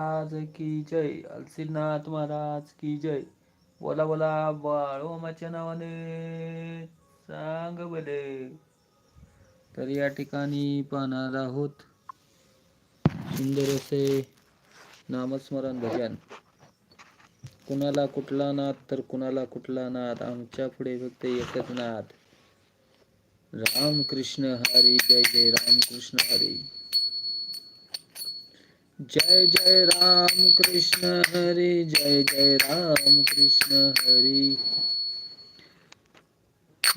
महाराज की जय अलसीनाथ महाराज की जय. बोला बोला बाळोमाच्या नावाने. सांग बले. तर या ठिकाणी पाहणार आहोत सुंदर असे नामस्मरण भजन. कुणाला कुठला नाद तर कुणाला कुठला नाद आमच्या पुढे फक्त एकच नाद. राम कृष्ण हरी जय जय राम कृष्ण हरी. जय जय राम कृष्ण हरी जय जय राम कृष्ण हरी.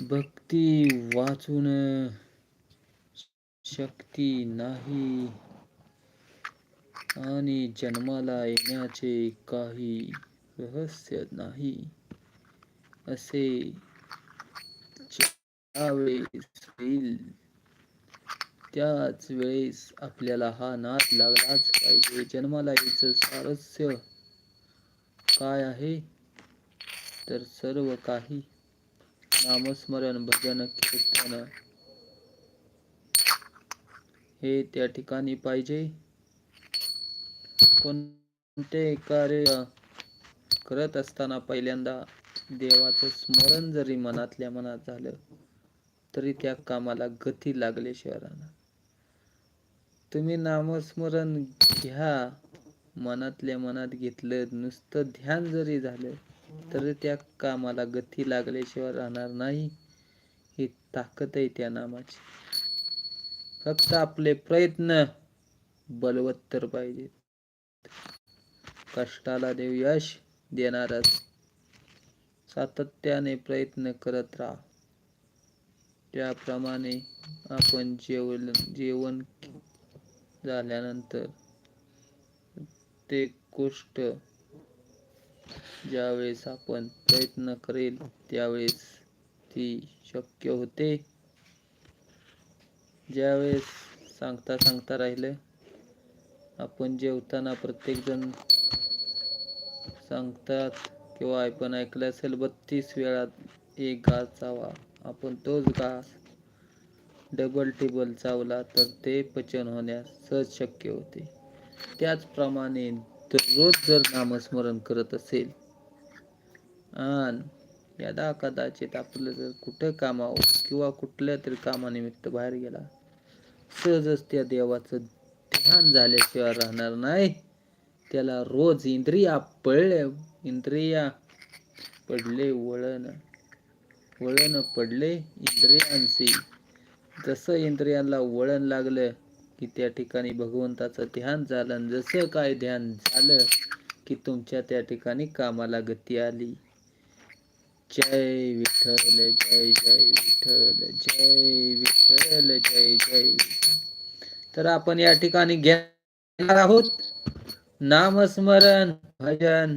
भक्ती वाचून शक्ती नाही. आणि जन्माला येण्याचे काही रहस्य नाही. असे ज्यावेळेस होईल त्याच वेळेस आपल्याला हा नाद लागलाच पाहिजे. जन्माला याचं स्वारस्य काय आहे? तर सर्व काही नामस्मरण भजन कीर्तन हे त्या ठिकाणी पाहिजे. कोणते कार्य करत असताना पहिल्यांदा देवाचं स्मरण जरी मनातल्या मनात झालं तरी त्या कामाला गती लागले शहरांना तुम्ही नामस्मरण घ्या. मनातल्या मनात घेतलं नुसतं ध्यान जरी झालं तर त्या कामाला गती लागल्याशिवाय राहणार नाही. ही ताकद आहे त्या नामाची. फक्त आपले प्रयत्न बलवत्तर पाहिजेत. कष्टाला देव यश देणारच. सातत्याने प्रयत्न करत राहा. त्याप्रमाणे आपण जेवण जेवण झाल्यानंतर ते गोष्ट ज्यावेळेस आपण प्रयत्न करेल त्यावेळेस ती शक्य होते. ज्यावेळेस सांगता सांगता राहिलं आपण जेवताना प्रत्येकजण सांगतात किंवा आपण ऐकलं असेल बत्तीस वेळा एक घास चावा आपण तोच घास डबल टेबल चावला तर ते पचन होण्यास सहज शक्य होते. त्याचप्रमाणे दररोज जर नामस्मरण करत असेल आणि यदा कदाचित आपलं जर कुठं कामावं किंवा कुठल्या तरी कामानिमित्त बाहेर गेला सहजच त्या देवाचं ध्यान झाल्याशिवाय राहणार नाही. त्याला रोज इंद्रिया पडले इंद्रिया पडले वळण वळण पडले इंद्रियांशी जसं इंद्रियांना वळण लागलं की त्या ठिकाणी भगवंताचं ध्यान झालं जसं काय ध्यान झालं की तुमच्या त्या ठिकाणी कामाला गती आली. जय विठ्ठल जय जय विठ्ठल जय विठ्ठल जय जय विठ्ठल. तर आपण या ठिकाणी घेणार आहोत. नामस्मरण भजन.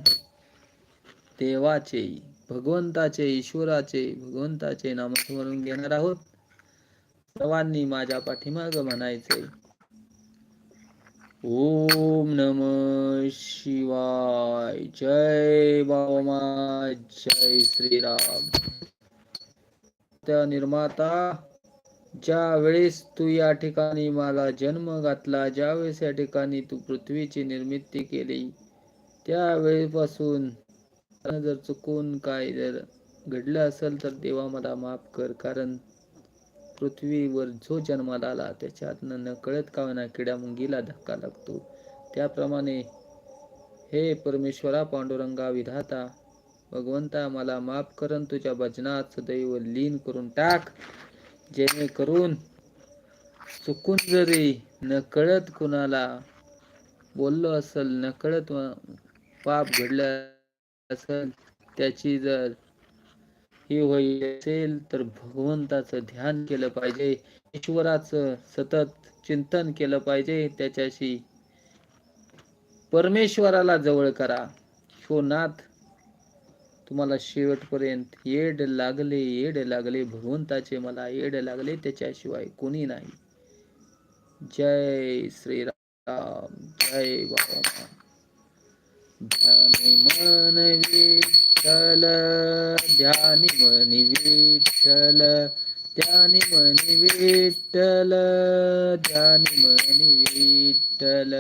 देवाचे भगवंताचे ईश्वराचे भगवंताचे नामस्मरण घेणार आहोत. सर्वांनी माझ्या पाठीमाग म्हणायचे ओम नम शिवाय. जय बाबा जय श्रीराम. त्या निर्माता ज्या वेळेस तू या ठिकाणी मला जन्म घातला ज्यावेळेस या ठिकाणी तू पृथ्वीची निर्मिती केली त्यावेळेपासून जर चुकून काय जर घडलं असेल तर देवा मला माफ कर कारण पृथ्वीवर जो जन्माला आला त्याच्यातनं न कळत का ना किड्या मुंगीला धक्का लागतो. त्याप्रमाणे हे परमेश्वरा पांडुरंगा विधाता भगवंता मला माफ करून तुझ्या भजनात सदैव लीन करून टाक. जेणेकरून चुकून जरी न कळत कुणाला बोललो असल न कळत पाप घडलं असेल त्याची जर हे होईल असेल तर भगवंताचं ध्यान केलं पाहिजे. ईश्वराचं सतत चिंतन केलं पाहिजे. त्याच्याशी परमेश्वराला जवळ करा. हो नाथ तुम्हाला शेवटपर्यंत येड लागले येड लागले. भगवंताचे मला येड लागले त्याच्याशिवाय कोणी नाही. जय श्रीराम जय बाबा ध्यान मन विठ्ठल ध्यानी मनी विठ्ठल ध्यानी मनी विठ्ठल ध्यानी मनी विठ्ठल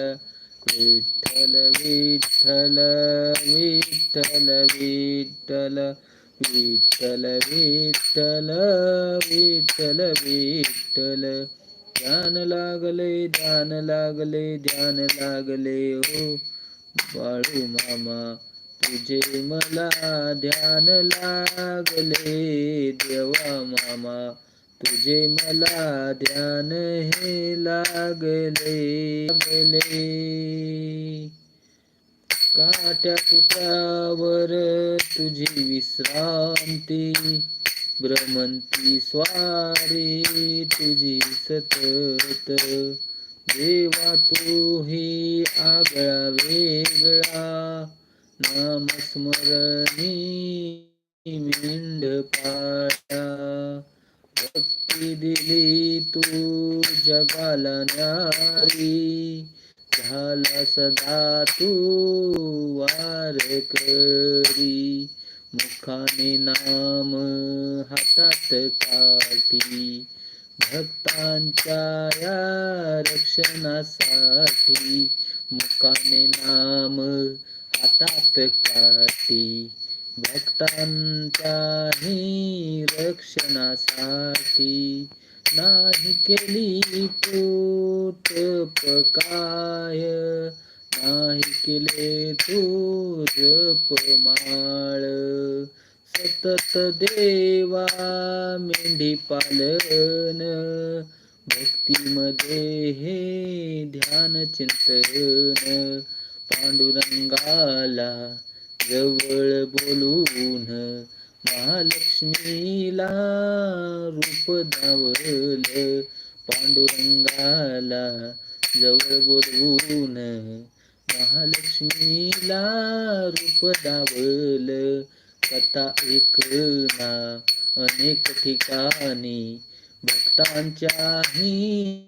विठ्ठल विठ्ठल विठ्ठल विठ्ठल विठ्ठल विठ्ठल विठ्ठल विठ्ठल ध्यान लागले ध्यान लागले ध्यान लागले हो बाळू मामा तुझे मला ध्यान लागले. देवा मामा तुझे मला ध्यान हे लागले. लागले. काट्या पुटावर तुझी विश्रांती भ्रमंती स्वारी तुझी सतत. देवा तू ही आगळा वेगळा. नामस्मरणी मिंड पाया भक्ती दिली तू जगाला नारी. झाला सदा तू वार करी. मुखाने नाम हातात काठी. भक्तांच्या या रक्षणासाठी मुखाने नाम हातात काठी. भक्तांच्याही रक्षणासाठी नाही केली पोट पकाय. नाही केले तू जपमाळ सतत देवा मेंढी पालन. भक्तीमध्ये हे ध्यान चिंतन. पांडुरंगाला जवळ बोलून महालक्ष्मीला रूप धावल पांडुरंगाला जवळ बोलवून महालक्ष्मीला रूप दावल. कथा ऐकना अनेक ठिकाणी. भक्तांच्याही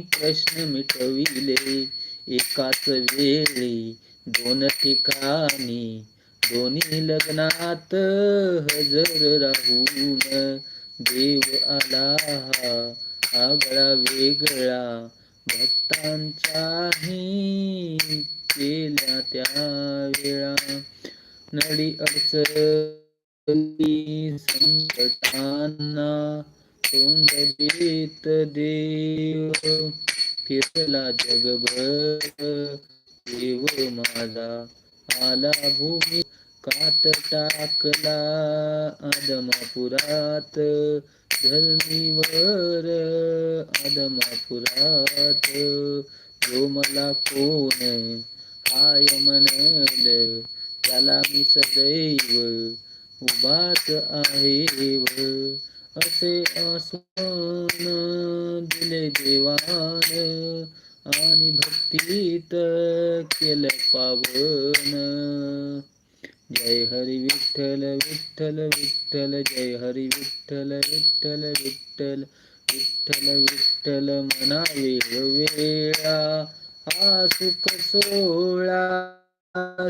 प्रश्न मिटविले. एकाच वेळी दोन ठिकाणी. दोन्ही लग्नात हजर राहून देव आला हा आगळा वेगळा. भक्तांच्याही केल्या त्या वेळा. नडी अडचणी संकटांना तोंड देत देव. फिरला जगभर देव माझा आला भूमी कात टाकला आदमापुरात. धरणीवर आदमापुरात. जो मला कोण हाय म्हणल त्याला मी सदैव उभाच आहे व असे आसमान दिले देवान आणि भक्तीत केलं पावन. जय हरी विठ्ठल विठ्ठल विठ्ठल जय हरी विठ्ठल विठ्ठल विठ्ठल विठ्ठल विठ्ठल मना वेळा हा सुख सोळा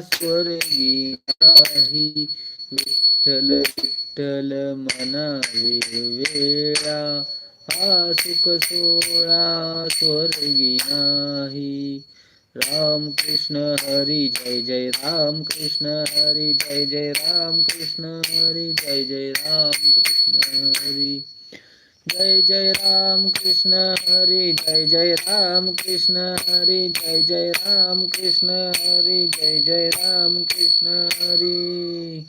स्वर्गी नाही विठ्ठल विठ्ठल मना वेळा. हा सुख सोळा स्वर्गी नाही राम कृष्ण हरी जय जय राम कृष्ण हरी जय जय राम कृष्ण हरी जय जय राम कृष्ण हरी. जय जय राम कृष्ण हरी जय जय राम कृष्ण हरी जय जय राम कृष्ण हरी जय जय राम कृष्ण हरी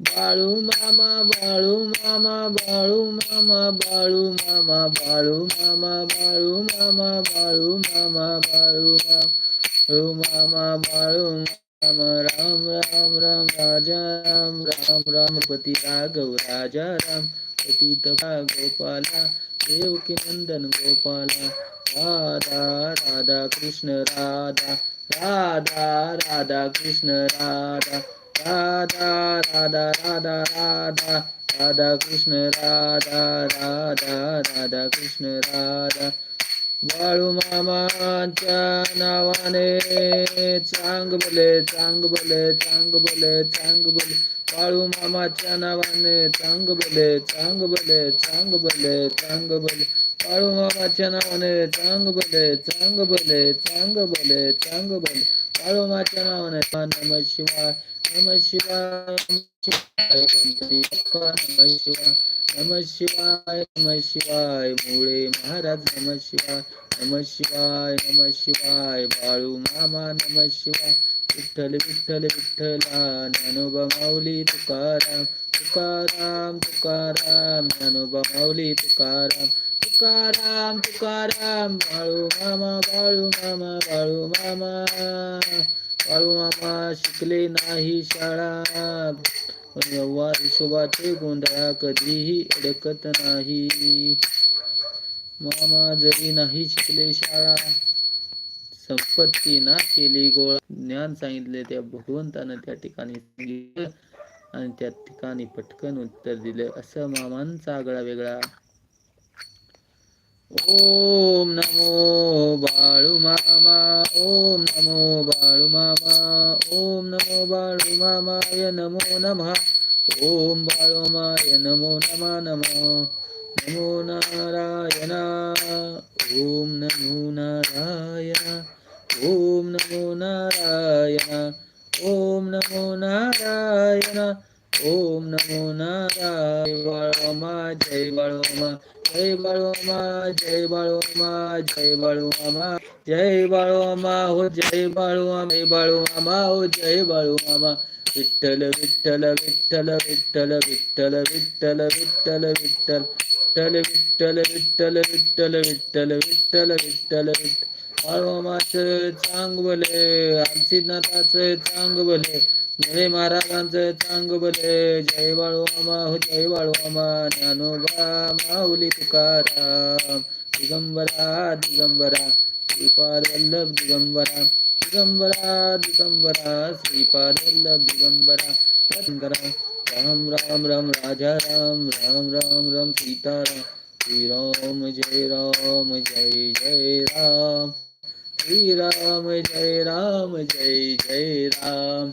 बाळू मामा बाळू मामा बाळू मामा बाळू मामा बाळू मामा बाळू मामा बाळू मामा बाळू बाळू मामा बाळू मामा राम राम राम राजा राम राम राम पती राघव राजा राम पती तपा गोपाला देवकी नंदन गोपाला. राधा राधा कृष्ण राधा. राधा राधा कृष्ण राधा. राधा राधा राधा राधा. राधा कृष्ण राधा राधा राधा कृष्ण राधा. बाळू मामाच्या नावाने. चांग भले चांग भले चांग भले चांग भले बाळू मामाच्या नावाने. चांग भले चांग भले चांग भले चांग भले बाळू मामाच्या नावाने. चांग भले चांग भले चांग भले चांग बले. बाळू मामाच्या नावाने. नम शिवाय नम शिवाय नम शिवाय नम शिवाय. नम शिवाय नम शिवाय मुळे महाराज नम शिवाय नम शिवाय नम शिवाय बाळू मामा नम शिवाय. विठ्ठल विठ्ठल विठ्ठला ज्ञानोबा माऊली तुकाराम तुकाराम तुकाराम ज्ञानोबा माऊली तुकाराम तुकाराम तुकाराम बाळू मामा बाळू मामा बाळू मामा. बाळू मामा शिकले नाही शाळा पण व्यवहार हिशोबाचे गोंधळा कधीही अडकत नाही. मामा जरी नाही शिकले शाळा संपत्ती ना केली गोळा. ज्ञान सांगितले त्या भगवंतानं त्या ठिकाणी सांगितलं आणि त्या ठिकाणी पटकन उत्तर दिलं. असं मामांचा आगळा वेगळा ઓમ નમો બાળુ મામા ઓમ નમો બાળુ મામા ઓમ નમો બાળુ મામાય નમો નમઃ ઓમ બાળુમાય નમો નમઃ નમઃ નમો નારાયણ ઓમ નમો નારાયણ ઓમ નમો નારાયણ ઓમ નમો નારાયણ ओम नमो नारायण बाळोमा जय बाळोमा जय बाळोमा जय बाळोमा जय बाळोमा जय बाळोमा हो जय बाळोमा जय बाळोमा हो जय बाळोमा विठ्ठल विठ्ठल विठ्ठल विठ्ठल विठ्ठल विठ्ठल विठ्ठल विठ्ठल विठ्ठल विठ्ठल विठ्ठल विठ्ठल विठ्ठल विठ्ठल विठ्ठल विठ्ठल बाळोमाचं चांग भले आमसीनाथाचं चांग भले जय महाराजांचं चांग बले. जय बाळूमामा हो जय बाळूमामा ज्ञानोबा माऊली तुकाराम. दिगंबरा दिगंबरा. श्रीपाद वल्लभ दिगंबरा. दिगंबरा दिगंबरा. श्रीपाद वल्लभ दिगंबरा. दिगंबरा राम राम राम राजा राम. राम राम राम सीताराम. श्री राम जय राम जय जय राम. श्री राम जय राम जय जय राम.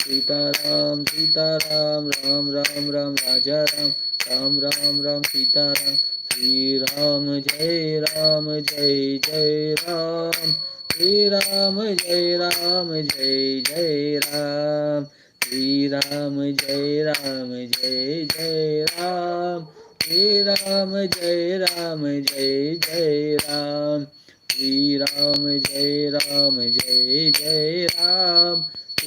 सीताराम सीताराम राम राम राम राजा राम राम राम राम सीताराम श्री राम जय राम जय जय राम श्री राम जय राम जय जय राम श्री राम जय राम जय जय राम श्री राम जय राम जय जय राम श्री राम जय राम जय जय राम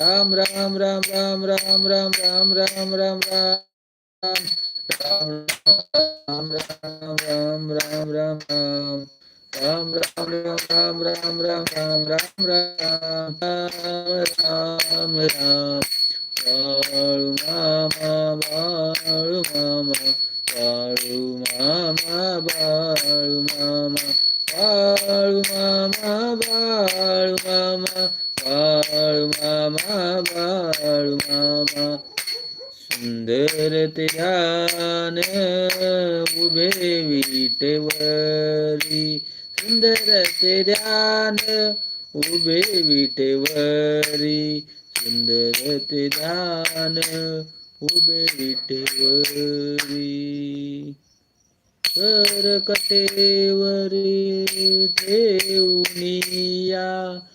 राम राम राम राम राम राम राम राम राम राम राम राम राम राम राम राम राम राम राम राम राम राम राम राम राम राम राम बाळू मामा बाळू मामा बाळू मामा बाळू मामा बाळू मामा बाळू मामा बाळू मामा बाळू मामा सुंदर ते ध्यान उभे विटेवरी. सुंदर ते ध्यान उभे विटेवरी. सुंदर ते ध्यान उभे विटेवरी. कर कटेवरी ठेवनिया कर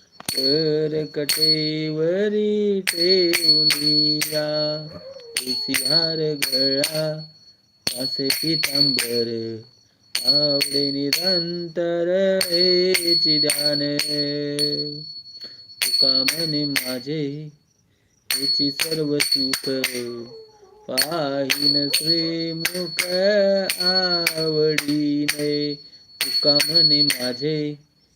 कटेवरी ठेवनिया. तुळशीहार गळा असे पितांबर. आवडे निरंतर हेची ध्यान. तुका म्हणे माझे हेची सर्व सुख. पाहिन श्रीमुख आवडीने. तुका म्हणे माझे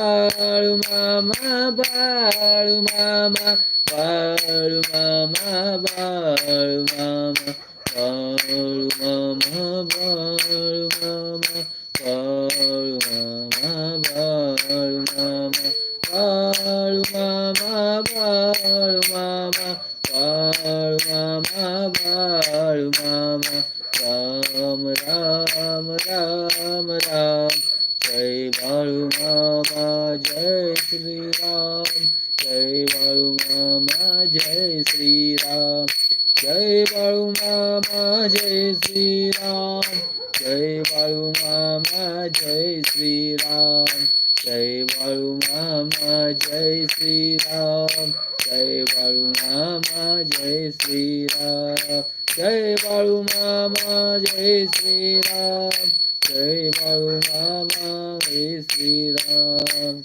बाळू मामा बाळू मामा बाळू मामा बाळू मामा बाळू मामा बाळू मामा बाळू मामा बाळू मामा बाळू मामा बाळू मामा बाळू मामा बाळू मामा राम राम राम राम जय बाळू मामा जय श्रीराम जय बाळू मामा जय श्रीराम जय बाळू मामा जय श्रीराम जय बाळू मामा जय श्रीराम जय बाळू मामा जय श्रीराम जय बाळू मामा जय श्रीराम जय बाळू मामा जय श्रीराम। जय बाळू श्रीराम।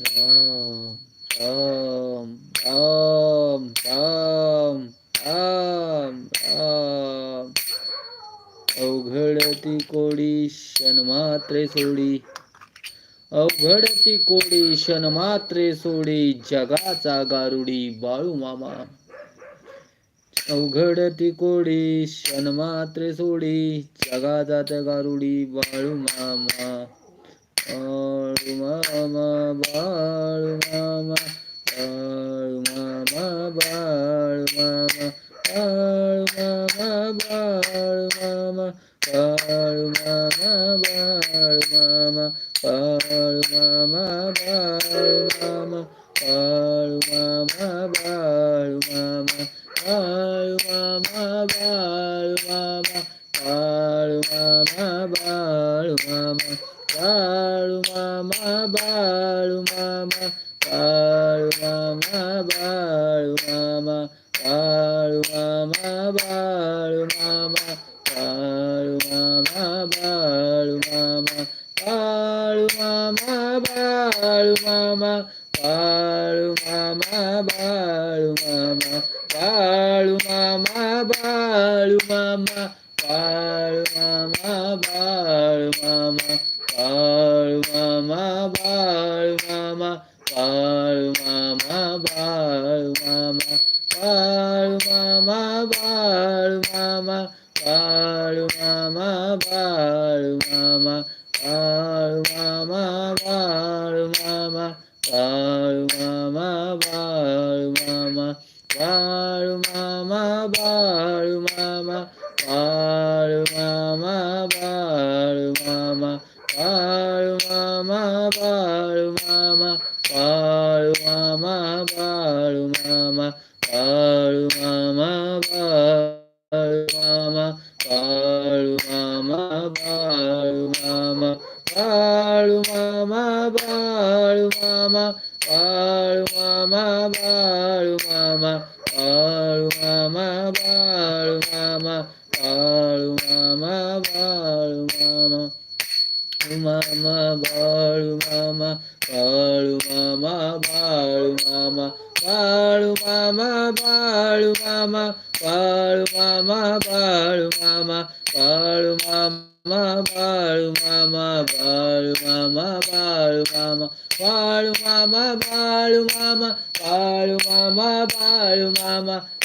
राम राम राम राम राम राम। अवघडती कोडी शन मात्रे सोडी अवघडती कोडी क्षण मात्रे सोडी जगाचा गारुडी बाळू मामा। अवघडती कोडी शन सोडी जगा जात गारुडी बाळू मामा बाळू मामा बा बाळू मामा बाळू मामा बाळू मामा बाळू मामा बाळू मामा बाळू मामा बाळू मामा बाळू मामा बाळू मामा बाळू मामा बाळू मामा बाळू मामा बाळू मामा बाळू मामा uma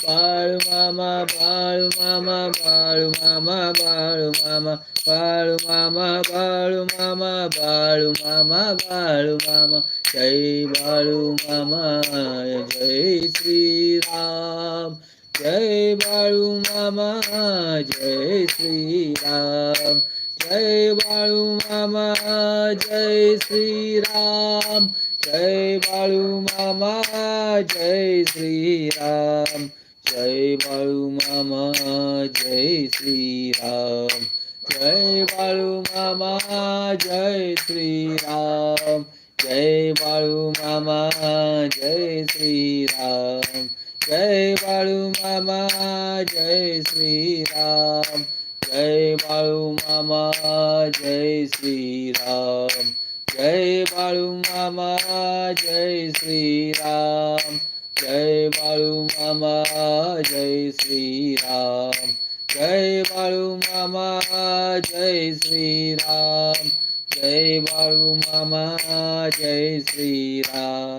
बाळू मामा बाळू मामा बाळू मामा बाळू मामा बाळू मामा बाळू मामा बाळू मामा बाळू मामा जय बाळू मामा जय श्रीराम. जय बाळू मामा जय श्रीराम. जय बाळू मामा जय श्रीराम. जय बाळू मामा जय श्रीराम. जय बाळू मामा जय श्रीराम. जय बाळू मामा जय श्रीराम. जय बाळू मामा जय श्रीराम. जय बाळू मामा जय श्रीराम. जय बाळू मामा जय श्रीराम. जय बाळू मामा जय श्रीराम. જય બાળુ મામા, જય શ્રી રામ જય બાળુ મામા, જય શ્રી રામ જય બાળુ મામા, જય શ્રી રામ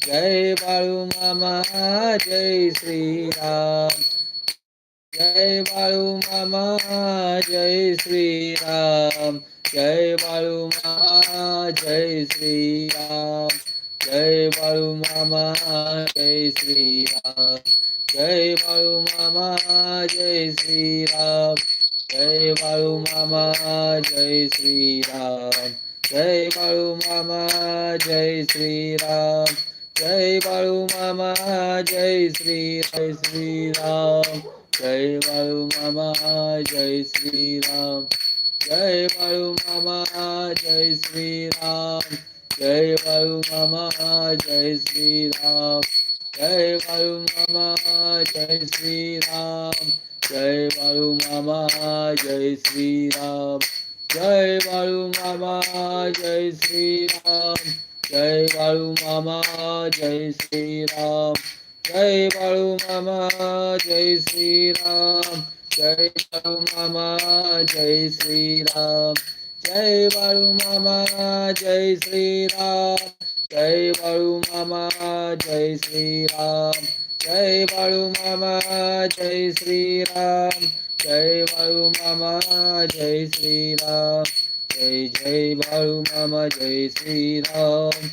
જય બાળુ મામા, જય શ્રી રામ જય બાળુ મામા, જય શ્રી રામ જય બાળુ મામા, જય શ્રી રામ जय बाळू मामा जय श्रीराम. जय बाळू मामा जय श्रीराम. जय बाळू मामा जय श्रीराम. जय बाळू मामा जय श्रीराम. जय बाळू मामा जय श्री जय श्रीराम. जय बाळू मामा जय श्रीराम. जय बाळू मामा जय श्रीराम. जय वायु मामा जय श्री राम जय वायु मामा जय श्री राम जय वायु मामा जय श्री राम जय वायु मामा जय श्री राम जय वायु मामा जय श्री राम जय वायु मामा जय श्री राम जय वायु मामा जय श्री राम જય વાળુ મામા જય શ્રી રામ જય વાળુ મામા જય શ્રી રામ જય વાળુ મામા જય શ્રી રામ જય વાળુ મામા જય શ્રી રામ જય જય વાળુ મામા જય શ્રી રામ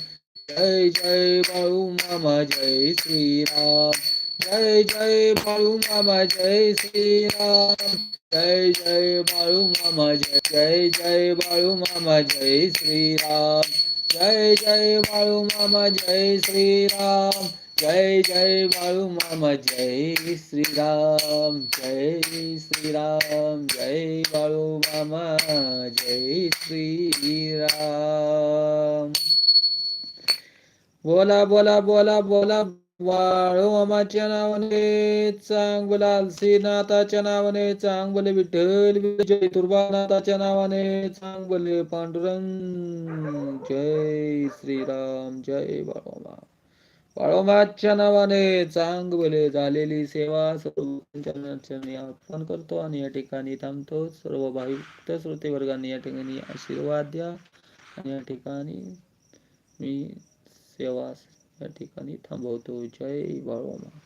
જય જય વાળુ મામા જય શ્રી રામ જય જય વાળુ મામા જય શ્રી રામ जय जय बाळू मामा जय जय जय बाळू मामा जय श्रीराम. जय जय बाळू मामा जय श्रीराम. जय जय बाळू मामा जय श्रीराम. जय श्रीराम जय बाळू मामा जय श्रीराम. बोला बोला बोला बोला वाळू मामाच्या नावाने चांगलाल श्रीनाथाच्या नाथाच्या नावाने चांगले विठ्ठल विजय नाथाच्या नावाने चांगले पांडुरंग. जय श्रीराम जय बाळोमा बाळोमाच्या नावाने चांगले झालेली सेवा सर्व अर्पण करतो आणि या ठिकाणी थांबतो. सर्व भाविक श्रोते वर्गाने या ठिकाणी आशीर्वाद द्या. आणि या ठिकाणी मी सेवा या ठिकाणी थांबवतो जय बाळोमा